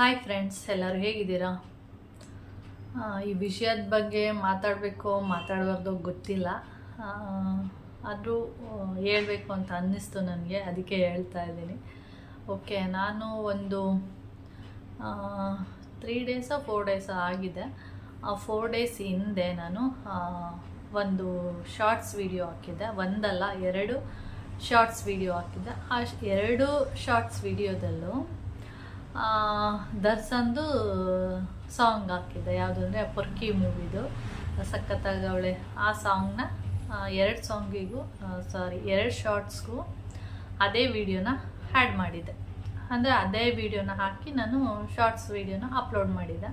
Hi friends ಎಲ್ಲರೂ ಹೇಗಿದ್ದೀರಾ? ಈ ವಿಷಯದ ಬಗ್ಗೆ ಮಾತಾಡಬೇಕು ಮಾತಾಡಬಾರ್ದು ಗೊತ್ತಿಲ್ಲ. ಆದರೂ ಹೇಳಬೇಕು ಅಂತ ಅನ್ನಿಸ್ತು ನನಗೆ, ಅದಕ್ಕೆ ಹೇಳ್ತಾ ಇದ್ದೀನಿ. ಓಕೆ ನಾನು ಒಂದು ತ್ರೀ ಡೇಸ ಫೋರ್ ಡೇಸ ಆಗಿದೆ. ಆ ಫೋರ್ ಡೇಸ್ ಹಿಂದೆ ನಾನು ಒಂದು ಶಾರ್ಟ್ಸ್ ವಿಡಿಯೋ ಹಾಕಿದ್ದೆ. ಒಂದಲ್ಲ, ಎರಡು ಶಾರ್ಟ್ಸ್ ವಿಡಿಯೋ ಹಾಕಿದ್ದೆ. ಆ ಎರಡು ಶಾರ್ಟ್ಸ್ ವಿಡಿಯೋದಲ್ಲೂ ಆ, ದರ್ಶನ್ದು ಸಾಂಗ್ ಹಾಕಿದ್ದೆ ಯಾವುದು ಅಂದರೆ ಪೊರ್ಕಿ ಮೂವಿದು. ಸಖತ್ತಾಗಿ ಅವಳೆ ಆ ಸಾಂಗ್ನ ಎರಡು ಸಾಂಗಿಗೂ ಸಾರಿ ಎರಡು ಶಾರ್ಟ್ಸ್ಗೂ ಅದೇ ವಿಡಿಯೋನ ಆ್ಯಡ್ ಮಾಡಿದ್ದೆ ಅಂದರೆ ಅದೇ ವಿಡಿಯೋನ ಹಾಕಿ ನಾನು ಶಾರ್ಟ್ಸ್ ವಿಡಿಯೋನ ಅಪ್ಲೋಡ್ ಮಾಡಿದ್ದೆ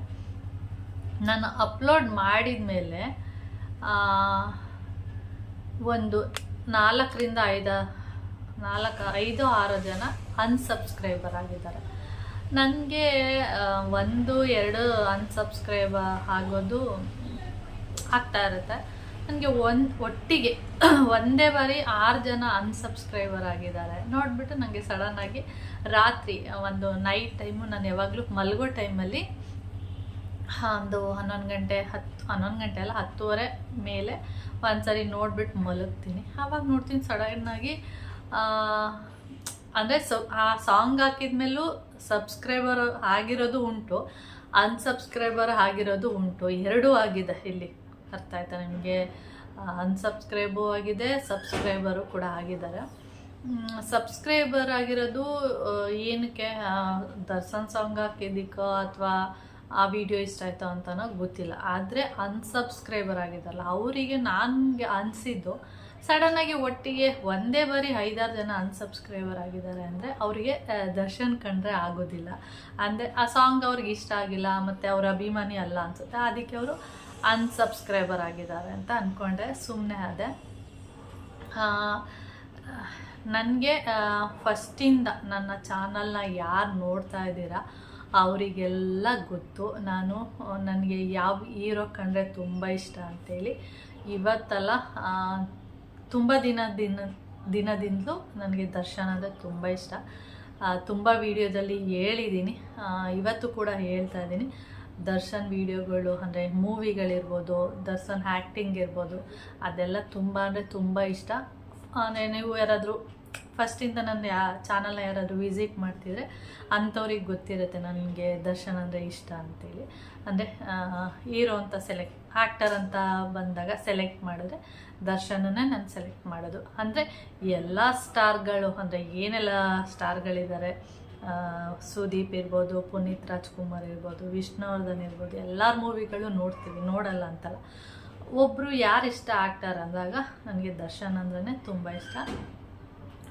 ನಾನು ಅಪ್ಲೋಡ್ ಮಾಡಿದ ಮೇಲೆ ಒಂದು ನಾಲ್ಕರಿಂದ ಐದು ನಾಲ್ಕು ಐದು ಆರು ಜನ ಅನ್ಸಬ್ಸ್ಕ್ರೈಬರ್ ಆಗಿದ್ದಾರೆ. ನನಗೆ ಒಂದು, ಎರಡು ಅನ್ಸಬ್ಸ್ಕ್ರೈಬ್ ಆಗೋದು ಆಗ್ತಾ ಇರುತ್ತೆ. ನನಗೆ ಒಂದು ಒಟ್ಟಿಗೆ ಒಂದೇ ಬಾರಿ ಆರು ಜನ ಅನ್ಸಬ್ಸ್ಕ್ರೈಬರ್ ಆಗಿದ್ದಾರೆ. ನೋಡಿಬಿಟ್ಟು ನನಗೆ ಸಡನ್ನಾಗಿ ರಾತ್ರಿ, ಒಂದು ನೈಟ್ ಟೈಮು ನಾನು ಯಾವಾಗಲೂ ಮಲಗೋ ಟೈಮಲ್ಲಿ ಒಂದು ಹನ್ನೊಂದು ಗಂಟೆ ಹತ್ತು, ಹನ್ನೊಂದು ಗಂಟೆ ಅಲ್ಲ, ಹತ್ತುವರೆ ಮೇಲೆ ಒಂದ್ಸರಿ ನೋಡ್ಬಿಟ್ಟು ಮಲಗ್ತೀನಿ. ಆವಾಗ ನೋಡ್ತೀನಿ ಸಡನ್ನಾಗಿ ಅಂದರೆ ಸೊ, ಆ ಸಾಂಗ್ ಹಾಕಿದ್ಮೇಲೂ ಸಬ್ಸ್ಕ್ರೈಬರ್ ಆಗಿರೋದು ಉಂಟು ಅನ್ಸಬ್ಸ್ಕ್ರೈಬರ್ ಆಗಿರೋದು ಉಂಟು. ಎರಡೂ ಆಗಿದೆ ಇಲ್ಲಿ. ಅರ್ಥ ಆಯ್ತಾ ನಿಮಗೆ? ಅನ್ಸಬ್ಸ್ಕ್ರೈಬು ಆಗಿದೆ ಸಬ್ಸ್ಕ್ರೈಬರು ಕೂಡ ಆಗಿದ್ದಾರೆ. ಸಬ್ಸ್ಕ್ರೈಬರ್ ಆಗಿರೋದು ಏನಕ್ಕೆ? ದರ್ಶನ್ ಸಾಂಗ್ ಹಾಕಿದ್ದಕ್ಕೋ ಅಥವಾ ಆ ವಿಡಿಯೋ ಇಷ್ಟ ಆಯಿತು ಅಂತನೋ ಗೊತ್ತಿಲ್ಲ. ಆದರೆ ಅನ್ಸಬ್ಸ್ಕ್ರೈಬರ್ ಆಗಿದ್ದಲ್ಲ ಅವರಿಗೆ ನನಗೆ ಅನಿಸಿದ್ದು ಸಡನ್ನಾಗಿ ಒಟ್ಟಿಗೆ ಒಂದೇ ಬಾರಿ ಐದಾರು ಜನ ಅನ್ಸಬ್ಸ್ಕ್ರೈಬರ್ ಆಗಿದ್ದಾರೆ ಅಂದರೆ ಅವರಿಗೆ ದರ್ಶನ್ ಕಂಡ್ರೆ ಆಗೋದಿಲ್ಲ. ಅಂದರೆ ಆ ಸಾಂಗ್ ಅವ್ರಿಗೆ ಇಷ್ಟ ಆಗಿಲ್ಲ, ಮತ್ತು ಅವ್ರ ಅಭಿಮಾನಿ ಅಲ್ಲ ಅನ್ಸುತ್ತೆ. ಅದಕ್ಕೆ ಅವರು ಅನ್ಸಬ್ಸ್ಕ್ರೈಬರ್ ಆಗಿದ್ದಾರೆ ಅಂತ ಅಂದ್ಕೊಂಡೆ ಸುಮ್ಮನೆ ಆದೆ ನನಗೆ ಫಸ್ಟಿಂದ ನನ್ನ ಚಾನಲ್ನ ಯಾರು ನೋಡ್ತಾ ಇದ್ದೀರಾ, ಅವರಿಗೆಲ್ಲ ಗೊತ್ತು. ನಾನು, ನನಗೆ ಯಾವ ಹೀರೋ ಕಂಡ್ರೆ ತುಂಬ ಇಷ್ಟ ಅಂತೇಳಿ. ಇವತ್ತಲ್ಲ ತುಂಬ ದಿನ ದಿನ ದಿನದಿಂದಲೂ ನನಗೆ ದರ್ಶನ ಅಂದರೆ ತುಂಬ ಇಷ್ಟ. ತುಂಬ ವೀಡಿಯೋದಲ್ಲಿ ಹೇಳಿದ್ದೀನಿ ಇವತ್ತು ಕೂಡ ಹೇಳ್ತಾ ಇದ್ದೀನಿ. ದರ್ಶನ್ ವೀಡಿಯೋಗಳು ಅಂದರೆ ಮೂವಿಗಳಿರ್ಬೋದು, ದರ್ಶನ್ ಆ್ಯಕ್ಟಿಂಗ್ ಇರ್ಬೋದು, ಅದೆಲ್ಲ ತುಂಬ ಅಂದರೆ ತುಂಬ ಇಷ್ಟ. ನೀವು ಯಾರಾದರೂ ಫಸ್ಟಿಂದ ನನ್ನ ಯಾ ಚಾನಲ್ನ ಯಾರಾದರೂ ವಿಸಿಟ್ ಮಾಡ್ತಿದ್ರೆ ಅಂಥವ್ರಿಗೆ ಗೊತ್ತಿರುತ್ತೆ ನನಗೆ ದರ್ಶನ್ ಅಂದರೆ ಇಷ್ಟ ಅಂತೇಳಿ. ಅಂದರೆ ಹೀರೋ ಅಂತ ಸೆಲೆಕ್ಟ್ ಆ್ಯಕ್ಟರ್ ಅಂತ ಬಂದಾಗ ಸೆಲೆಕ್ಟ್ ಮಾಡಿದ್ರೆ ದರ್ಶನನ್ನೇ ನಾನು ಸೆಲೆಕ್ಟ್ ಮಾಡೋದು. ಅಂದರೆ ಎಲ್ಲ ಸ್ಟಾರ್ಗಳು, ಅಂದರೆ ಏನೆಲ್ಲ ಸ್ಟಾರ್ಗಳಿದ್ದಾರೆ ಸುದೀಪ್ ಇರ್ಬೋದು, ಪುನೀತ್ ರಾಜ್ಕುಮಾರ್ ಇರ್ಬೋದು, ವಿಷ್ಣುವರ್ಧನ್ ಇರ್ಬೋದು, ಎಲ್ಲರ ಮೂವಿಗಳು ನೋಡ್ತೀವಿ, ನೋಡಲ್ಲ ಅಂತಲ್ಲ. ಒಬ್ಬರು ಯಾರು ಇಷ್ಟ ಆಗ್ತಾರೆ ಅಂದಾಗ ನನಗೆ ದರ್ಶನ್ ಅಂದ್ರೇ ತುಂಬ ಇಷ್ಟ.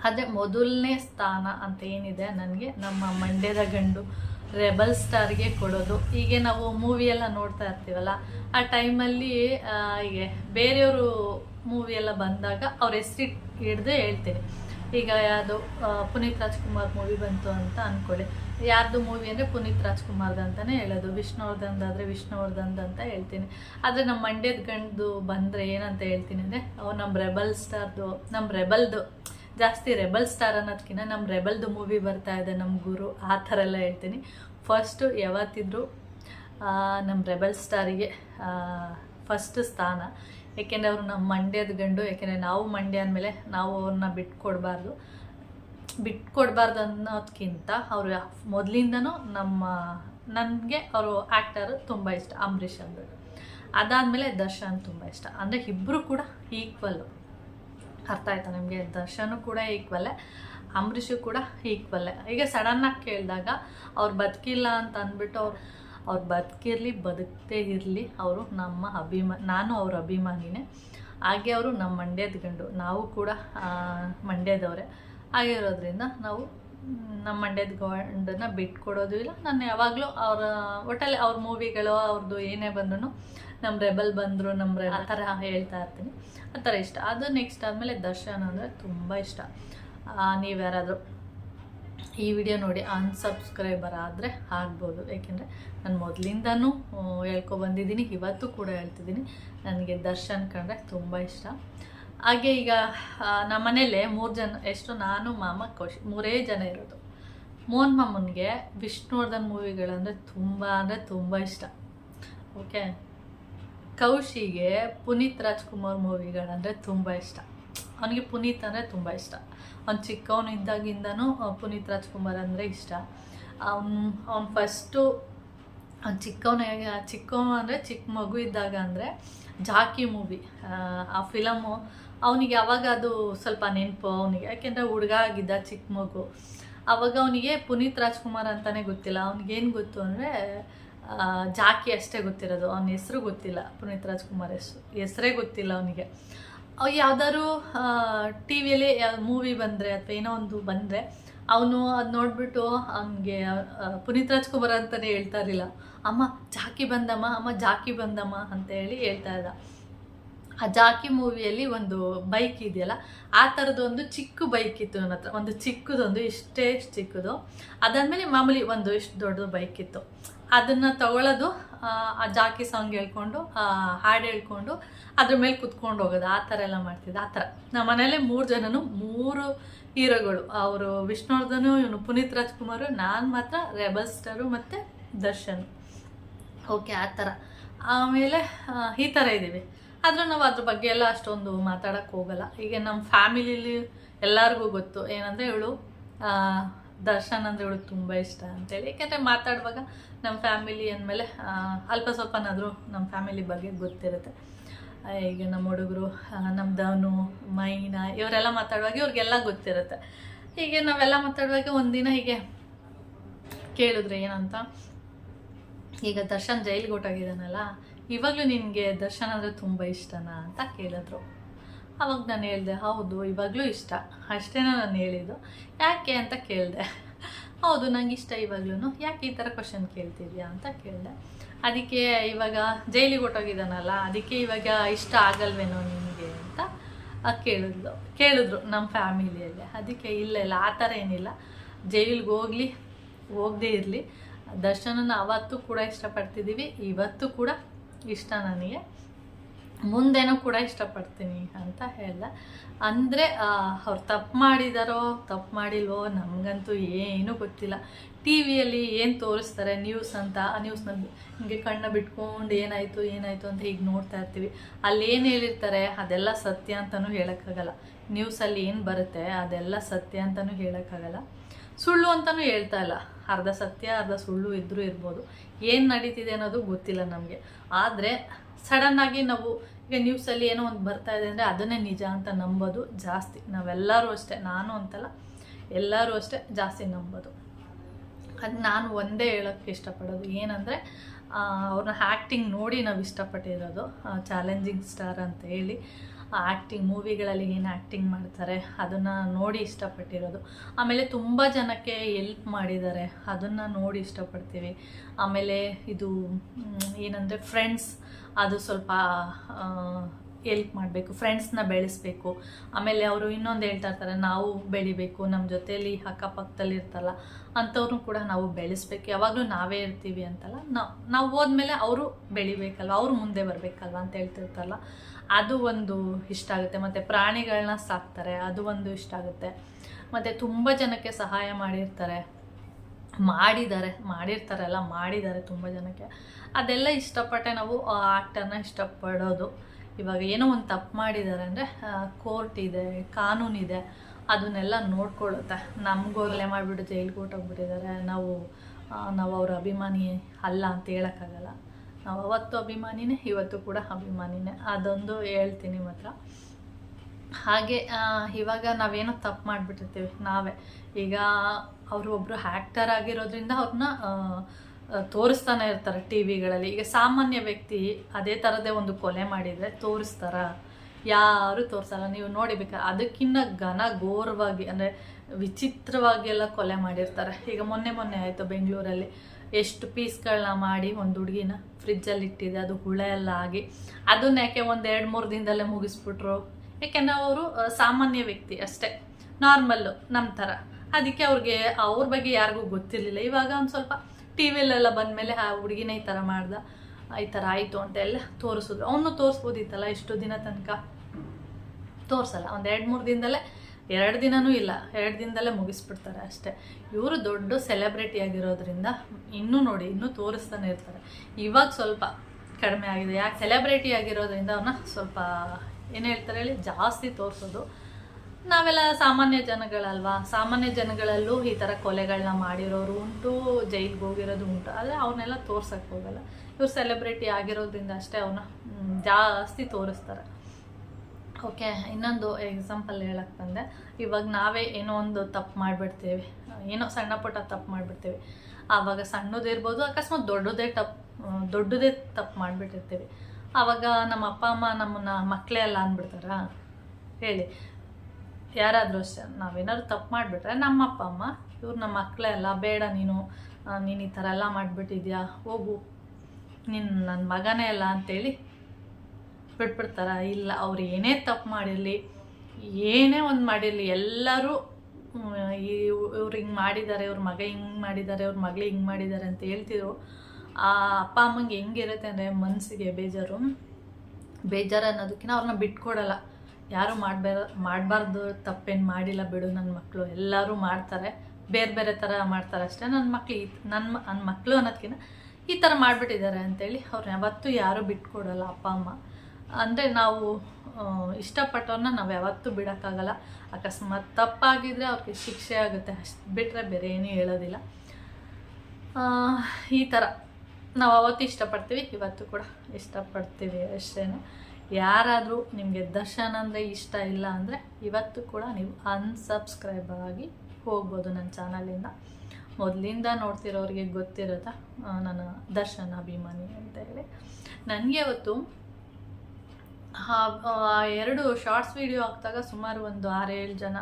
ಅದೇ ಮೊದಲನೇ ಸ್ಥಾನ ಅಂತ ಏನಿದೆ ನನಗೆ ನಮ್ಮ ಮಂಡ್ಯದ ಗಂಡು ರೆಬಲ್ ಸ್ಟಾರ್ಗೆ ಕೊಡೋದು. ಹೀಗೆ ನಾವು ಮೂವಿ ಎಲ್ಲ ನೋಡ್ತಾ ಇರ್ತೀವಲ್ಲ, ಆ ಟೈಮಲ್ಲಿ ಹೀಗೆ ಬೇರೆಯವರು ಎಲ್ಲ ಬಂದಾಗ ಅವ್ರ ಹೆಸರು ಹಿಡ್ದು ಹೇಳ್ತೀನಿ ಈಗ ಯಾವುದು ಪುನೀತ್ ರಾಜ್ಕುಮಾರ್ ಮೂವಿ ಬಂತು ಅಂತ ಅಂದ್ಕೊಳ್ಳಿ ಯಾರ್ದು ಮೂವಿ ಅಂದರೆ ಪುನೀತ್ ರಾಜ್ಕುಮಾರ್ದು ಅಂತಲೇ ಹೇಳೋದು. ವಿಷ್ಣುವರ್ಧನ್ದು ಆದರೆ ವಿಷ್ಣುವರ್ಧನ್ದು ಅಂತ ಹೇಳ್ತೀನಿ. ಆದರೆ ನಮ್ಮ ಮಂಡ್ಯದ ಗಂಡು ಬಂದರೆ ಏನಂತ ಹೇಳ್ತೀನಿ ಅಂದರೆ, ಅವ್ರು ನಮ್ಮ ರೆಬಲ್ ಸ್ಟಾರ್ದು, ನಮ್ಮ ರೆಬಲ್ದು ಜಾಸ್ತಿ ರೆಬಲ್ ಸ್ಟಾರ್ ಅನ್ನೋದಕ್ಕಿಂತ ನಮ್ಮ ರೆಬಲ್ದು ಮೂವಿ ಬರ್ತಾ ಇದೆ ನಮ್ಮ ಗುರು ಆ ಥರ ಎಲ್ಲ ಹೇಳ್ತೀನಿ. ಫಸ್ಟು ಯಾವತ್ತಿದ್ರು ನಮ್ಮ ರೆಬಲ್ ಸ್ಟಾರಿಗೆ ಫಸ್ಟ್ ಸ್ಥಾನ. ಏಕೆಂದರೆ ಅವರು ನಮ್ಮ ಮಂಡ್ಯದ ಗಂಡು, ಏಕೆಂದರೆ ನಾವು ಮಂಡ್ಯ ಅಂದಮೇಲೆ ನಾವು ಅವ್ರನ್ನ ಬಿಟ್ಕೊಡ್ಬಾರ್ದು. ಬಿಟ್ಕೊಡ್ಬಾರ್ದು ಅನ್ನೋದಕ್ಕಿಂತ ಅವರು ಮೊದಲಿಂದನೂ ನಮ್ಮ, ನನಗೆ ಅವರು ಆ್ಯಕ್ಟರ್ ತುಂಬ ಇಷ್ಟ, ಅಂಬರೀಷ್ ಅವರು ಅದಾದಮೇಲೆ ದರ್ಶನ್ ತುಂಬ ಇಷ್ಟ. ಅಂದರೆ ಇಬ್ಬರು ಕೂಡ ಈಕ್ವಲ್ಲು ಅರ್ಥ ಆಯ್ತಾ ನಿಮಗೆ. ದರ್ಶನು ಕೂಡ ಈಕ್ವಲ್ಲೆ ಅಂಬರೀಷು ಕೂಡ ಈಕ್ವಲ್ಲೆ ಈಗ ಸಡನ್ನಾಗಿ ಕೇಳಿದಾಗ ಅವ್ರು ಬದುಕಿಲ್ಲ ಅಂತ ಅಂದ್ಬಿಟ್ಟು ಅವ್ರು ಅವ್ರು ಬದುಕಿರಲಿ, ಬದುಕದೇ ಇರಲಿ ಅವರು ನಮ್ಮ ಅಭಿಮಾನ ನಾನು ಅವ್ರ ಅಭಿಮಾನಿನೇ. ಹಾಗೆ ಅವರು ನಮ್ಮ ಮಂಡ್ಯದ ಗಂಡು. ನಾವು ಕೂಡ ಮಂಡ್ಯದವರೇ. ಆಗಿರೋದ್ರಿಂದ ನಾವು ನಮ್ಮ ಮಂಡ್ಯದ ಗಂಡನ್ನ ಬಿಟ್ಕೊಡೋದು ಇಲ್ಲ. ನಾನು ಯಾವಾಗಲೂ ಅವರ ಒಟ್ಟಲ್ಲಿ ಅವ್ರ ಮೂವಿಗಳು, ಅವ್ರದ್ದು ಏನೇ ಬಂದ್ರು ನಮ್ಮ ರೆಬಲ್ ಬಂದರು ನಮ್ಮ ರೆಬಲ್ ಆ ಥರ ಹೇಳ್ತಾ ಇರ್ತೀನಿ. ಆ ಥರ ಇಷ್ಟ. ಅದು ನೆಕ್ಸ್ಟ್ ಆದಮೇಲೆ ದರ್ಶನ್ ಅಂದರೆ ತುಂಬ ಇಷ್ಟ. ನೀವು ಯಾರಾದರೂ ಈ ವಿಡಿಯೋ ನೋಡಿ ಅನ್ಸಬ್ಸ್ಕ್ರೈಬರ್ ಆದರೆ ಆಗ್ಬೋದು. ಏಕೆಂದರೆ ನಾನು ಮೊದಲಿಂದನೂ ಹೇಳ್ಕೊಬಂದಿದ್ದೀನಿ ಇವತ್ತು ಕೂಡ ಹೇಳ್ತಿದ್ದೀನಿ. ನನಗೆ ದರ್ಶನ್ ಕಂಡ್ರೆ ತುಂಬ ಇಷ್ಟ. ಹಾಗೆ ಈಗ ನಮ್ಮ ಮನೇಲೆ ಮೂರು ಜನ, ಎಷ್ಟು ನಾನು, ಮಾಮ, ಕೌಶಿ, ಮೂರೇ ಜನ ಇರೋದು. ಮೋಹನ್ ಮಾಮನ್ಗೆ ವಿಷ್ಣುವರ್ಧನ್ ಮೂವಿಗಳಂದರೆ ತುಂಬ, ಅಂದರೆ ತುಂಬ ಇಷ್ಟ. ಓಕೆ? ಕೌಶಿಗೆ ಪುನೀತ್ ರಾಜ್ಕುಮಾರ್ ಮೂವಿಗಳಂದರೆ ತುಂಬ ಇಷ್ಟ. ಅವನಿಗೆ ಪುನೀತ್ ಅಂದರೆ ತುಂಬ ಇಷ್ಟ. ಅವ್ನು ಚಿಕ್ಕವನು ಇದ್ದಾಗಿಂದನೂ ಪುನೀತ್ ರಾಜ್ಕುಮಾರ್ ಅಂದರೆ ಇಷ್ಟ. ಅವ್ನು ಅವ್ನು ಫಸ್ಟು, ಅವ್ನು ಚಿಕ್ಕವನ, ಚಿಕ್ಕವ ಅಂದರೆ ಚಿಕ್ಕ ಮಗು ಇದ್ದಾಗ ಅಂದರೆ ಜಾಕಿ ಮೂವಿ, ಆ ಫಿಲಮು ಅವನಿಗೆ ಅವಾಗ ಅದು ಸ್ವಲ್ಪ ನೆನಪು, ಅವನಿಗೆ ಯಾಕೆಂದರೆ ಹುಡುಗ ಆಗಿದ್ದ ಚಿಕ್ಕ ಮಗು. ಅವಾಗ ಅವನಿಗೆ ಪುನೀತ್ ರಾಜ್ಕುಮಾರ್ ಅಂತಲೇ ಗೊತ್ತಿಲ್ಲ. ಅವ್ನಿಗೇನು ಗೊತ್ತು ಅಂದರೆ ಜಾಕಿ ಅಷ್ಟೇ ಗೊತ್ತಿರೋದು. ಅವನ ಹೆಸರು ಗೊತ್ತಿಲ್ಲ, ಪುನೀತ್ ರಾಜ್ಕುಮಾರ್ ಹೆಸರು. ಹೆಸರೇ ಗೊತ್ತಿಲ್ಲ ಅವನಿಗೆ. ಅವು ಯಾವ್ದಾದ್ರು ಟಿ ವಿಯಲ್ಲಿ ಮೂವಿ ಬಂದರೆ ಅಥವಾ ಏನೋ ಒಂದು ಬಂದರೆ, ಅವನು ಅದು ನೋಡಿಬಿಟ್ಟು ಅವನಿಗೆ ಪುನೀತ್ ರಾಜ್ಕುಮಾರ್ ಅಂತಲೇ ಹೇಳ್ತಾ ಇರಲಿಲ್ಲ. ಅಮ್ಮ, ಜಾಕಿ ಬಂದಮ್ಮ, ಅಮ್ಮ ಜಾಕಿ ಬಂದಮ್ಮ ಅಂತ ಹೇಳಿ ಹೇಳ್ತಾ ಇದ್ದ. ಜಾಕಿ ಮೂವಿಯಲ್ಲಿ ಒಂದು ಬೈಕ್ ಇದೆಯಲ್ಲ ಆ ಥರದೊಂದು ಚಿಕ್ಕ ಬೈಕ್ ಇತ್ತು ನನ್ನ ಹತ್ರ. ಒಂದು ಚಿಕ್ಕದೊಂದು ಇಷ್ಟೇ ಚಿಕ್ಕದು. ಅದಾದಮೇಲೆ ಮಾಮೂಲಿ ಒಂದು ಇಷ್ಟು ದೊಡ್ಡ ಬೈಕ್ ಇತ್ತು. ಅದನ್ನು ತಗೊಳ್ಳೋದು ಆ, ಆ ಜಾಕಿ ಸಾಂಗ್ ಹೇಳ್ಕೊಂಡು ಆ, ಹಾಡು ಹೇಳ್ಕೊಂಡು ಅದ್ರ ಮೇಲೆ ಕುತ್ಕೊಂಡು ಹೋಗೋದು. ಆ ಥರ ಎಲ್ಲ ಮಾಡ್ತಿದ್ದೆ. ಆ ಥರ. ನಮ್ಮ ಮನೇಲೆ ಮೂರು ಜನನು ಮೂರು ಹೀರೋಗಳು. ಅವರು ವಿಷ್ಣುವರ್ಧನು ಇವನು ಪುನೀತ್ ರಾಜ್ಕುಮಾರು ನಾನು ಮಾತ್ರ ರೆಬಲ್ ಸ್ಟಾರು ಮತ್ತು ದರ್ಶನ್. ಓಕೆ ಆ ಥರ. ಆಮೇಲೆ ಈ ಥರ ಇದ್ದೀವಿ. ಆದರೂ ನಾವು ಅದ್ರ ಬಗ್ಗೆ ಎಲ್ಲ ಅಷ್ಟೊಂದು ಮಾತಾಡೋಕ್ಕೆ ಹೋಗಲ್ಲ. ಈಗ ನಮ್ಮ ಫ್ಯಾಮಿಲಿಲಿ ಎಲ್ಲರಿಗೂ ಗೊತ್ತು. ಏನಂದರೆ ಇವಳು ದರ್ಶನ್ ಅಂದರೆ ಇವಳಿಗೆ ತುಂಬ ಇಷ್ಟ ಅಂತೇಳಿ. ಯಾಕೆಂದರೆ ಮಾತಾಡುವಾಗ ನಮ್ಮ ಫ್ಯಾಮಿಲಿ ಅಂದಮೇಲೆ ಅಲ್ಪ ಸ್ವಲ್ಪನಾದರೂ ನಮ್ಮ ಫ್ಯಾಮಿಲಿ ಬಗ್ಗೆ ಗೊತ್ತಿರುತ್ತೆ. ಈಗ ನಮ್ಮ ಹುಡುಗರು ನಮ್ಮ ಧನು, ಮೈನಾ ಇವರೆಲ್ಲ ಮಾತಾಡುವಾಗ ಇವ್ರಿಗೆಲ್ಲ ಗೊತ್ತಿರುತ್ತೆ. ಹೀಗೆ ನಾವೆಲ್ಲ ಮಾತಾಡುವಾಗ ಒಂದಿನ ಹೀಗೆ ಕೇಳಿದ್ರೆ ಏನಂತ, ಈಗ ದರ್ಶನ್ ಜೈಲಿಗೆ ಹೊಟ್ಟೋಗಿದ್ದಾನಲ್ಲ ಇವಾಗಲೂ ನಿನಗೆ ದರ್ಶನ ಅಂದರೆ ತುಂಬ ಇಷ್ಟನಾ ಅಂತ ಕೇಳಿದ್ರು. ಅವಾಗ ನಾನು ಹೇಳಿದೆ, ಹೌದು, ಇವಾಗಲೂ ಇಷ್ಟ. ಅಷ್ಟೇನ ನಾನು ಹೇಳಿದ್ದು. ಯಾಕೆ ಅಂತ ಕೇಳಿದೆ. ಹೌದು, ನಂಗೆ ಇಷ್ಟ ಇವಾಗ್ಲೂ ಯಾಕೆ ಈ ಥರ ಕ್ವಶನ್ ಕೇಳ್ತಿದ್ಯಾ ಅಂತ ಕೇಳಿದೆ. ಅದಕ್ಕೆ ಇವಾಗ ಜೈಲಿಗೆ ಹೊಟ್ಟೋಗಿದ್ದಾನಲ್ಲ ಅದಕ್ಕೆ ಇವಾಗ ಇಷ್ಟ ಆಗಲ್ವೇನೋ ನಿನಗೆ ಅಂತ ಕೇಳಿದ್ಲು. ಕೇಳಿದ್ರು ನಮ್ಮ ಫ್ಯಾಮಿಲಿಯಲ್ಲಿ. ಅದಕ್ಕೆ ಇಲ್ಲ ಇಲ್ಲ, ಆ ಥರ ಏನಿಲ್ಲ. ಜೈಲಿಗೆ ಹೋಗಲಿ, ಹೋಗದೇ ಇರಲಿ. ದರ್ಶನನ ಅವತ್ತು ಕೂಡ ಇಷ್ಟಪಡ್ತಿದ್ದೀವಿ ಇವತ್ತು ಕೂಡ ಇಷ್ಟ ನನಗೆ. ಮುಂದೇನೂ ಕೂಡ ಇಷ್ಟಪಡ್ತೀನಿ ಅಂತ ಹೇಳ. ಅಂದರೆ ಅವ್ರು ತಪ್ಪು ಮಾಡಿದಾರೋ, ತಪ್ಪು ಮಾಡಿಲ್ವೋ ನಮಗಂತೂ ಏನೂ ಗೊತ್ತಿಲ್ಲ. ಟಿ ವಿಯಲ್ಲಿ ಏನು ತೋರಿಸ್ತಾರೆ ನ್ಯೂಸ್ ಅಂತ, ಆ ನ್ಯೂಸ್ನ ಹಿಂಗೆ ಕಣ್ಣ ಬಿಟ್ಕೊಂಡು ಏನಾಯಿತು ಏನಾಯಿತು ಅಂತ ಹೀಗೆ ನೋಡ್ತಾ ಇರ್ತೀವಿ. ಅಲ್ಲಿ ಏನು ಹೇಳಿರ್ತಾರೆ, ಅದೆಲ್ಲ ಸತ್ಯ ಅಂತಲೂ ಹೇಳೋಕ್ಕಾಗಲ್ಲ. ನ್ಯೂಸಲ್ಲಿ ಏನು ಬರುತ್ತೆ, ಅದೆಲ್ಲ ಸತ್ಯ ಅಂತಲೂ ಹೇಳೋಕ್ಕಾಗಲ್ಲ. ಸುಳ್ಳು ಅಂತಲೂ ಹೇಳ್ತಾ ಇಲ್ಲ. ಅರ್ಧ ಸತ್ಯ, ಅರ್ಧ ಸುಳ್ಳು ಇದ್ದರೂ ಇರ್ಬೋದು. ಏನು ನಡೀತಿದೆ ಅನ್ನೋದು ಗೊತ್ತಿಲ್ಲ ನಮಗೆ. ಆದರೆ ಸಡನ್ನಾಗಿ ನಾವು ಈಗ ನ್ಯೂಸಲ್ಲಿ ಏನೋ ಒಂದು ಬರ್ತಾ ಇದೆ ಅಂದರೆ ಅದನ್ನೇ ನಿಜ ಅಂತ ನಂಬೋದು ಜಾಸ್ತಿ. ನಾವೆಲ್ಲರೂ ಅಷ್ಟೇ. ನಾನು ಅಂತಲ್ಲ, ಎಲ್ಲರೂ ಅಷ್ಟೇ ಜಾಸ್ತಿ ನಂಬೋದು. ಅದು ನಾನು ಒಂದೇ ಹೇಳೋಕ್ಕೆ ಇಷ್ಟಪಡೋದು. ಏನಂದರೆ ಅವ್ರನ್ನ ಆ್ಯಕ್ಟಿಂಗ್ ನೋಡಿ ನಾವು ಇಷ್ಟಪಟ್ಟಿರೋದು ಚಾಲೆಂಜಿಂಗ್ ಸ್ಟಾರ್ ಅಂತ ಹೇಳಿ. ಆ್ಯಕ್ಟಿಂಗ್ ಮೂವಿಗಳಲ್ಲಿ ಏನು ಆ್ಯಕ್ಟಿಂಗ್ ಮಾಡ್ತಾರೆ ಅದನ್ನು ನೋಡಿ ಇಷ್ಟಪಟ್ಟಿರೋದು. ಆಮೇಲೆ ತುಂಬ ಜನಕ್ಕೆ ಎಲ್ಪ್ ಮಾಡಿದ್ದಾರೆ, ಅದನ್ನು ನೋಡಿ ಇಷ್ಟಪಡ್ತೀವಿ. ಆಮೇಲೆ ಇದು ಏನಂದರೆ ಫ್ರೆಂಡ್ಸ್ ಅದು ಸ್ವಲ್ಪ ಎಲ್ಪ್ ಮಾಡಬೇಕು ಫ್ರೆಂಡ್ಸ್ನ ಬೆಳೆಸಬೇಕು. ಆಮೇಲೆ ಅವರು ಇನ್ನೊಂದು ಹೇಳ್ತಾ ಇರ್ತಾರೆ, ನಾವು ಬೆಳಿಬೇಕು ನಮ್ಮ ಜೊತೆಯಲ್ಲಿ ಅಕ್ಕಪಕ್ಕದಲ್ಲಿ ಇರ್ತಲ್ಲ ಅಂಥವ್ರನ್ನೂ ಕೂಡ ನಾವು ಬೆಳೆಸ್ಬೇಕು. ಯಾವಾಗಲೂ ನಾವೇ ಇರ್ತೀವಿ ಅಂತಲ್ಲ ನಾವು ನಾವು ಹೋದ್ಮೇಲೆ ಅವರು ಬೆಳಿಬೇಕಲ್ವ, ಅವರು ಮುಂದೆ ಬರಬೇಕಲ್ವ ಅಂತ ಹೇಳ್ತಿರ್ತಾರಲ್ಲ, ಅದು ಒಂದು ಇಷ್ಟ ಆಗುತ್ತೆ. ಮತ್ತು ಪ್ರಾಣಿಗಳನ್ನ ಸಾಕ್ತಾರೆ, ಅದು ಒಂದು ಇಷ್ಟ ಆಗುತ್ತೆ. ಮತ್ತು ತುಂಬ ಜನಕ್ಕೆ ಸಹಾಯ ಮಾಡಿರ್ತಾರೆ, ಮಾಡಿದ್ದಾರೆ, ಮಾಡಿರ್ತಾರಲ್ಲ, ಮಾಡಿದ್ದಾರೆ ತುಂಬ ಜನಕ್ಕೆ. ಅದೆಲ್ಲ ಇಷ್ಟಪಟ್ಟೆ ನಾವು ಆ ಆ್ಯಕ್ಟರ್ನ ಇಷ್ಟಪಡೋದು. ಇವಾಗ ಏನೋ ಒಂದು ತಪ್ಪು ಮಾಡಿದ್ದಾರೆ ಅಂದರೆ ಕೋರ್ಟ್ ಇದೆ ಕಾನೂನಿದೆ ಅದನ್ನೆಲ್ಲ ನೋಡ್ಕೊಳ್ಳುತ್ತೆ. ನಮಗೋಗಲೇ ಮಾಡಿಬಿಟ್ಟು ಜೈಲಿಗೆ ಹೊಟ್ಟೋಗ್ಬಿಟ್ಟಿದ್ದಾರೆ ನಾವು ನಾವು ಅವ್ರ ಅಭಿಮಾನಿ ಅಲ್ಲ ಅಂತ ಹೇಳೋಕ್ಕಾಗಲ್ಲ. ನಾವು ಅವತ್ತು ಅಭಿಮಾನಿನೇ, ಇವತ್ತು ಕೂಡ ಅಭಿಮಾನಿನೇ. ಅದೊಂದು ಹೇಳ್ತೀನಿ ಮಾತ್ರ. ಹಾಗೆ ಇವಾಗ ನಾವೇನೋ ತಪ್ಪು ಮಾಡಿಬಿಟ್ಟಿರ್ತೀವಿ, ನಾವೇ. ಈಗ ಅವರು ಒಬ್ಬರು ಆ್ಯಕ್ಟರ್ ಆಗಿರೋದ್ರಿಂದ ಅವ್ರನ್ನ ತೋರಿಸ್ತಾನೆ ಇರ್ತಾರೆ ಟಿ ವಿಗಳಲ್ಲಿ. ಈಗ ಸಾಮಾನ್ಯ ವ್ಯಕ್ತಿ ಅದೇ ಥರದೇ ಒಂದು ಕೊಲೆ ಮಾಡಿದರೆ ತೋರಿಸ್ತಾರ? ಯಾರು ತೋರಿಸಲ್ಲ? ನೀವು ನೋಡಿಬೇಕಾ? ಅದಕ್ಕಿಂತ ಘನ ಘೋರವಾಗಿ, ಅಂದರೆ ವಿಚಿತ್ರವಾಗಿ ಎಲ್ಲ ಕೊಲೆ ಮಾಡಿರ್ತಾರೆ. ಈಗ ಮೊನ್ನೆ ಮೊನ್ನೆ ಆಯಿತು ಬೆಂಗಳೂರಲ್ಲಿ. ಎಷ್ಟು ಪೀಸ್ಗಳನ್ನ ಮಾಡಿ ಒಂದು ಹುಡುಗಿನ ಫ್ರಿಜ್ಜಲ್ಲಿ ಇಟ್ಟಿದೆ ಅದು ಹುಳ ಎಲ್ಲ ಆಗಿ. ಅದನ್ನ ಯಾಕೆ ಒಂದು ಎರಡು ಮೂರು ದಿನದಲ್ಲೇ ಮುಗಿಸ್ಬಿಟ್ರು? ಯಾಕೆಂದ್ರೆ ಅವರು ಸಾಮಾನ್ಯ ವ್ಯಕ್ತಿ ಅಷ್ಟೇ. ನಾರ್ಮಲ್ಲು ನಮ್ಮ ಥರ. ಅದಕ್ಕೆ ಅವ್ರಿಗೆ, ಅವ್ರ ಬಗ್ಗೆ ಯಾರಿಗೂ ಗೊತ್ತಿರಲಿಲ್ಲ. ಇವಾಗ ಒಂದು ಸ್ವಲ್ಪ ಟಿ ವಿಲೆಲ್ಲ ಬಂದಮೇಲೆ ಆ ಹುಡುಗಿನ ಈ ಥರ ಮಾಡ್ದ ಈ ಥರ ಆಯಿತು ಅಂತ ಎಲ್ಲ ತೋರಿಸಿದ್ರು. ಅವನು ತೋರಿಸ್ಬೋದಿತ್ತಲ್ಲ ಇಷ್ಟು ದಿನ ತನಕ? ತೋರಿಸಲ್ಲ. ಒಂದು ಎರಡು ಮೂರು ದಿನದಲ್ಲೇ, ಎರಡು ದಿನವೂ ಇಲ್ಲ. ಎರಡು ದಿನದಲ್ಲೇ ಮುಗಿಸ್ಬಿಡ್ತಾರೆ ಅಷ್ಟೇ. ಇವರು ದೊಡ್ಡ ಸೆಲೆಬ್ರಿಟಿ ಆಗಿರೋದ್ರಿಂದ ಇನ್ನೂ ನೋಡಿ, ಇನ್ನೂ ತೋರಿಸ್ತಾನೆ ಇರ್ತಾರೆ. ಇವಾಗ ಸ್ವಲ್ಪ ಕಡಿಮೆ ಆಗಿದೆ. ಯಾಕೆ ಸೆಲೆಬ್ರಿಟಿ ಆಗಿರೋದ್ರಿಂದ ಅವನ್ನ ಸ್ವಲ್ಪ, ಏನು ಹೇಳ್ತಾರೆ ಹೇಳಿ, ಜಾಸ್ತಿ ತೋರಿಸೋದು. ನಾವೆಲ್ಲ ಸಾಮಾನ್ಯ ಜನಗಳಲ್ವಾ? ಸಾಮಾನ್ಯ ಜನಗಳಲ್ಲೂ ಈ ಥರ ಕೊಲೆಗಳನ್ನ ಮಾಡಿರೋರು ಉಂಟು, ಜೈಲಿಗೆ ಹೋಗಿರೋದು ಉಂಟು. ಆದರೆ ಅವನ್ನೆಲ್ಲ ತೋರ್ಸಕ್ಕೆ ಹೋಗಲ್ಲ. ಇವ್ರು ಸೆಲೆಬ್ರಿಟಿ ಆಗಿರೋದ್ರಿಂದ ಅಷ್ಟೇ ಅವನ್ನ ಜಾಸ್ತಿ ತೋರಿಸ್ತಾರೆ. ಓಕೆ, ಇನ್ನೊಂದು ಎಕ್ಸಾಂಪಲ್ ಹೇಳಕ್ಕೆ ಬಂದೆ. ಇವಾಗ ನಾವೇ ಏನೋ ಒಂದು ತಪ್ಪು ಮಾಡಿಬಿಡ್ತೀವಿ. ಏನೋ ಸಣ್ಣ ಪುಟ್ಟ ತಪ್ಪು ಮಾಡಿಬಿಡ್ತೀವಿ. ಆವಾಗ ಸಣ್ಣದಿರ್ಬೋದು ಅಕಸ್ಮಾತ್ ದೊಡ್ಡದೇ ತಪ್ಪು ದೊಡ್ಡದೇ ತಪ್ಪು ಮಾಡಿಬಿಟ್ಟಿರ್ತೀವಿ. ಆವಾಗ ನಮ್ಮ ಅಪ್ಪ, ಅಮ್ಮ ನಮ್ಮನ್ನ ಮಕ್ಕಳೇ ಅಲ್ಲ ಅಂದ್ಬಿಡ್ತಾರ ಹೇಳಿ. ಯಾರಾದರೂ ಅಷ್ಟೇ, ನಾವೇನಾದ್ರು ತಪ್ಪು ಮಾಡಿಬಿಟ್ರೆ ನಮ್ಮ ಅಪ್ಪ ಅಮ್ಮ, ಇವ್ರು ನಮ್ಮ ಮಕ್ಕಳೇ ಅಲ್ಲ, ಬೇಡ ನೀನು ನೀನು ಈ ಥರ ಎಲ್ಲ ಮಾಡಿಬಿಟ್ಟಿದ್ಯಾ, ಹೋಗು. ನಿನ್ನ ನನ್ನ ಮಗನೇ ಅಲ್ಲ ಅಂತೇಳಿ ಬಿಟ್ಬಿಡ್ತಾರ. ಇಲ್ಲ, ಅವ್ರು ಏನೇ ತಪ್ಪು ಮಾಡಿರಲಿ, ಏನೇ ಒಂದು ಮಾಡಿರಲಿ, ಎಲ್ಲರೂ ಈ ಇವ್ರು ಹಿಂಗೆ ಮಾಡಿದ್ದಾರೆ ಇವ್ರ ಮಗ ಹಿಂಗೆ ಮಾಡಿದ್ದಾರೆ ಅವ್ರ ಮಗಳು ಹಿಂಗೆ ಮಾಡಿದ್ದಾರೆ ಅಂತ ಹೇಳ್ತಿದ್ರು. ಆ ಅಪ್ಪ ಅಮ್ಮಂಗೆ ಹೆಂಗಿರುತ್ತೆ ಅಂದರೆ ಮನಸ್ಸಿಗೆ ಬೇಜಾರು ಬೇಜಾರು ಅನ್ನೋದಕ್ಕಿಂತ ಅವ್ರನ್ನ ಬಿಟ್ಕೊಡಲ್ಲ. ಯಾರು ಮಾಡಬೇಡ ಮಾಡಬಾರ್ದು, ತಪ್ಪೇನು ಮಾಡಿಲ್ಲ ಬಿಡು ನನ್ನ ಮಕ್ಕಳು ಎಲ್ಲರೂ ಮಾಡ್ತಾರೆ. ಬೇರೆ ಬೇರೆ ಥರ ಮಾಡ್ತಾರೆ ಅಷ್ಟೇ. ನನ್ನ ಮಕ್ಳು ಈ ನನ್ನ ನನ್ನ ಮಕ್ಕಳು ಅನ್ನೋದಕ್ಕಿಂತ ಈ ಥರ ಮಾಡಿಬಿಟ್ಟಿದ್ದಾರೆ ಅಂತೇಳಿ ಅವ್ರು ಯಾವತ್ತೂ ಯಾರೂ ಬಿಟ್ಕೊಡಲ್ಲ ಅಪ್ಪ, ಅಮ್ಮ. ಅಂದರೆ ನಾವು ಇಷ್ಟಪಟ್ಟವ್ರನ್ನ ನಾವು ಯಾವತ್ತೂ ಬಿಡೋಕ್ಕಾಗಲ್ಲ. ಅಕಸ್ಮಾತ್ ತಪ್ಪಾಗಿದ್ದರೆ ಅವ್ರಿಗೆ ಶಿಕ್ಷೆ ಆಗುತ್ತೆ. ಅಷ್ಟು ಬಿಟ್ಟರೆ ಬೇರೆ ಏನೂ ಹೇಳೋದಿಲ್ಲ. ಈ ಥರ ನಾವು ಅವತ್ತು ಇಷ್ಟಪಡ್ತೀವಿ. ಇವತ್ತು ಕೂಡ ಇಷ್ಟಪಡ್ತೀವಿ ಅಷ್ಟೇ ಯಾರಾದರೂ ನಿಮಗೆ ದರ್ಶನ್ ಅಂದರೆ ಇಷ್ಟ ಇಲ್ಲ ಅಂದರೆ ಇವತ್ತು ಕೂಡ ನೀವು ಅನ್ಸಬ್ಸ್ಕ್ರೈಬ್ ಆಗಿ ಹೋಗ್ಬೋದು ನನ್ನ ಚಾನಲಿಂದ ಮೊದಲಿಂದ ನೋಡ್ತಿರೋರಿಗೆ ಗೊತ್ತಿರುತ್ತೆ ನನ್ನ ನಾನು ದರ್ಶನ್ ಅಭಿಮಾನಿ ಅಂತ ಹೇಳಿ. ನನಗೆ ಆ ಎರಡು ಶಾರ್ಟ್ಸ್ ವಿಡಿಯೋ ಹಾಕಿದಾಗ ಸುಮಾರು ಒಂದು ಆರೇಳು ಜನ,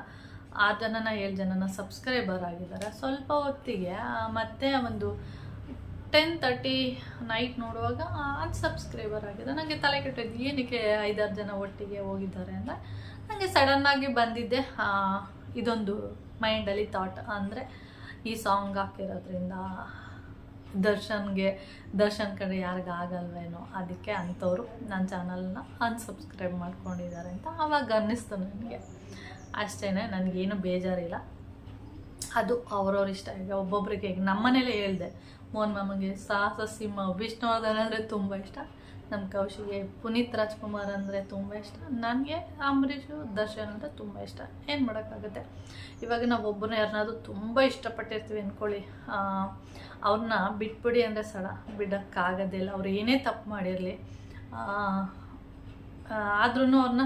ಆರು ಜನನ ಏಳು ಜನನ ಸಬ್ಸ್ಕ್ರೈಬರ್ ಆಗಿದ್ದಾರೆ. ಸ್ವಲ್ಪ ಹೊತ್ತಿಗೆ ಮತ್ತೆ ಒಂದು ಟೆನ್ ತರ್ಟಿ ನೈಟ್ ನೋಡುವಾಗ ಅನ್ಸಬ್ಸ್ಕ್ರೈಬರ್ ಆಗಿದೆ. ನನಗೆ ತಲೆ ಕೆಟ್ಟಿದ್ದು, ಏನಕ್ಕೆ ಐದಾರು ಜನ ಒಟ್ಟಿಗೆ ಹೋಗಿದ್ದಾರೆ ಅಂದರೆ ನನಗೆ ಸಡನ್ನಾಗಿ ಬಂದಿದ್ದೆ ಇದೊಂದು ಮೈಂಡಲ್ಲಿ ಥಾಟ್ ಅಂದರೆ, ಈ ಸಾಂಗ್ ಹಾಕಿರೋದ್ರಿಂದ ದರ್ಶನ್ಗೆ, ದರ್ಶನ್ ಕಡೆ ಯಾರಿಗಾಗಲ್ವೇನೋ ಅದಕ್ಕೆ ಅಂಥವ್ರು ನನ್ನ ಚಾನಲ್ನ ಅನ್ಸಬ್ಸ್ಕ್ರೈಬ್ ಮಾಡ್ಕೊಂಡಿದ್ದಾರೆ ಅಂತ ಆವಾಗ ಅನ್ನಿಸ್ತು ನನಗೆ. ಅಷ್ಟೇ ನನಗೇನು ಬೇಜಾರಿಲ್ಲ. ಅದು ಅವ್ರವ್ರ ಇಷ್ಟ. ಈಗ ಒಬ್ಬೊಬ್ರಿಗೆ, ಈಗ ನಮ್ಮನೇಲೇ ಹೇಳಿದೆ ಮೋಹನ್ ಮಾಮಗೆ ಸಾಹಸ ಸಿಂಹ ವಿಷ್ಣುವರ್ಧನ್ ಅಂದರೆ ತುಂಬ ಇಷ್ಟ. ನಮ್ಮ ಕೌಶಿಗೆ ಪುನೀತ್ ರಾಜ್ಕುಮಾರ್ ಅಂದರೆ ತುಂಬ ಇಷ್ಟ. ನನಗೆ ಅಂಬರೀಷು, ದರ್ಶನ್ ಅಂದರೆ ತುಂಬ ಇಷ್ಟ. ಏನು ಮಾಡೋಕ್ಕಾಗುತ್ತೆ? ಇವಾಗ ನಾವು ಒಬ್ಬರನ್ನ ಯಾರನ್ನಾದ್ರೂ ತುಂಬ ಇಷ್ಟಪಟ್ಟಿರ್ತೀವಿ ಅಂದ್ಕೊಳ್ಳಿ ಅವ್ರನ್ನ ಬಿಟ್ಬಿಡಿ ಅಂದರೆ ಸಡ. ಬಿಡೋಕ್ಕಾಗೋದಿಲ್ಲ. ಅವ್ರು ಏನೇ ತಪ್ಪು ಮಾಡಿರಲಿ. ಆದ್ರೂ ಅವ್ರನ್ನ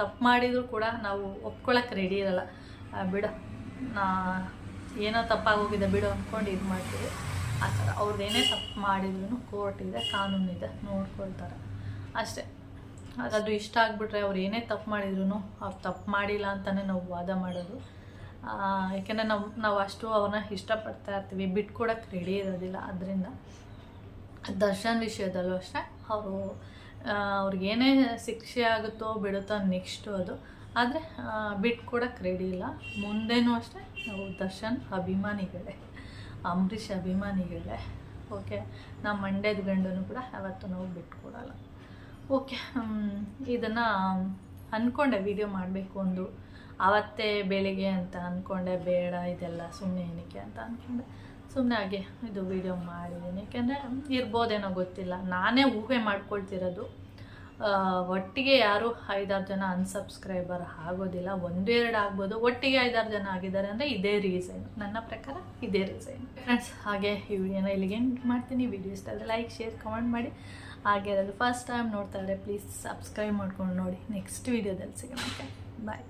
ತಪ್ಪು ಮಾಡಿದರೂ ಕೂಡ ನಾವು ಒಪ್ಕೊಳ್ಳೋಕ್ಕೆ ರೆಡಿ ಇರಲ್ಲ. ಬಿಡು. ನಾ, ಏನೋ ತಪ್ಪಾಗೋಗಿದೆ ಬಿಡು ಅಂದ್ಕೊಂಡು ಇದು ಮಾಡ್ತೀವಿ. ಆ ಥರ ಅವ್ರದ್ದು ಏನೇ ತಪ್ಪು ಮಾಡಿದ್ರು ಕೋರ್ಟ್ ಇದೆ ಕಾನೂನಿದೆ ನೋಡ್ಕೊಳ್ತಾರೆ. ಅಷ್ಟೇ. ಅದು ಇಷ್ಟ ಆಗಿಬಿಟ್ರೆ ಅವ್ರು ಏನೇ ತಪ್ಪು ಮಾಡಿದ್ರು ಅವ್ರು ತಪ್ಪು ಮಾಡಿಲ್ಲ ಅಂತಲೇ ನಾವು ವಾದ ಮಾಡೋದು. ಯಾಕೆಂದರೆ ನಾವು ನಾವು ಅಷ್ಟು ಅವ್ರನ್ನ ಇಷ್ಟಪಡ್ತಾ ಇರ್ತೀವಿ ಬಿಟ್ಕೊಡಕ್ಕೆ ರೆಡಿ ಇರೋದಿಲ್ಲ. ಅದರಿಂದ ದರ್ಶನ್ ವಿಷಯದಲ್ಲೂ ಅಷ್ಟೇ, ಅವರು ಅವ್ರಿಗೇನೇ ಶಿಕ್ಷೆ ಆಗುತ್ತೋ ಬಿಡುತ್ತೋ ನೆಕ್ಸ್ಟು ಅದು. ಆದರೆ ಬಿಟ್ಕೊಡಕ್ಕೆ ರೆಡಿ ಇಲ್ಲ. ಮುಂದೇನೂ ಅಷ್ಟೇ, ನಾವು ದರ್ಶನ್ ಅಭಿಮಾನಿಗಳೇ. ಅಂಬರೀಷ್ ಅಭಿಮಾನಿಗಳೇ. ಓಕೆ ನಮ್ಮ ಮಂಡ್ಯದ ಗಂಡನು ಕೂಡ ಯಾವತ್ತೂ ನಾವು ಬಿಟ್ಕೊಡಲ್ಲ. ಓಕೆ ಇದನ್ನು ಅಂದ್ಕೊಂಡೆ ವಿಡಿಯೋ ಮಾಡಬೇಕು ಒಂದು. ಆವತ್ತೇ ಬೆಳಿಗ್ಗೆ ಅಂತ ಅಂದ್ಕೊಂಡೆ ಬೇಡ ಇದೆಲ್ಲ ಸುಮ್ಮನೆ ಏನಕ್ಕೆ ಅಂತ ಅಂದ್ಕೊಂಡೆ ಸುಮ್ಮನೆ ಹಾಗೆ ಇದು ವಿಡಿಯೋ ಮಾಡಿದ್ದೀನಿ. ಯಾಕೆಂದರೆ ಇರ್ಬೋದೇನೋ ಗೊತ್ತಿಲ್ಲ. ನಾನೇ ಊಹೆ ಮಾಡ್ಕೊಳ್ತಿರೋದು. ಒಟ್ಟಿಗೆ ಯಾರು ಐದಾರು ಜನ ಅನ್ಸಬ್ಸ್ಕ್ರೈಬರ್ ಆಗೋದಿಲ್ಲ ಒಂದು ಎರಡು ಆಗ್ಬೋದು, ಒಟ್ಟಿಗೆ ಐದಾರು ಜನ ಆಗಿದ್ದಾರೆ ಅಂದರೆ ಇದೇ ರೀಸನ್ ನನ್ನ ಪ್ರಕಾರ ಇದೇ ರೀಸನ್ ಫ್ರೆಂಡ್ಸ್ ಹಾಗೆ ಈ ವಿಡಿಯೋನ ಇಲ್ಲಿಗೆ ಎಂಟ್ ಮಾಡ್ತೀನಿ. ವಿಡಿಯೋ ಇಷ್ಟ ಆದರೆ ಲೈಕ್ ಶೇರ್ ಕಮೆಂಟ್ ಮಾಡಿ. ಹಾಗೆ ಅದರಲ್ಲಿ ಫಸ್ಟ್ ಟೈಮ್ ನೋಡ್ತಾ ಇದ್ದರೆ ಪ್ಲೀಸ್ ಸಬ್ಸ್ಕ್ರೈಬ್ ಮಾಡ್ಕೊಂಡು ನೋಡಿ. ನೆಕ್ಸ್ಟ್ ವಿಡಿಯೋದಲ್ಲಿ ಸಿಗೋಣ. ಬಾಯ್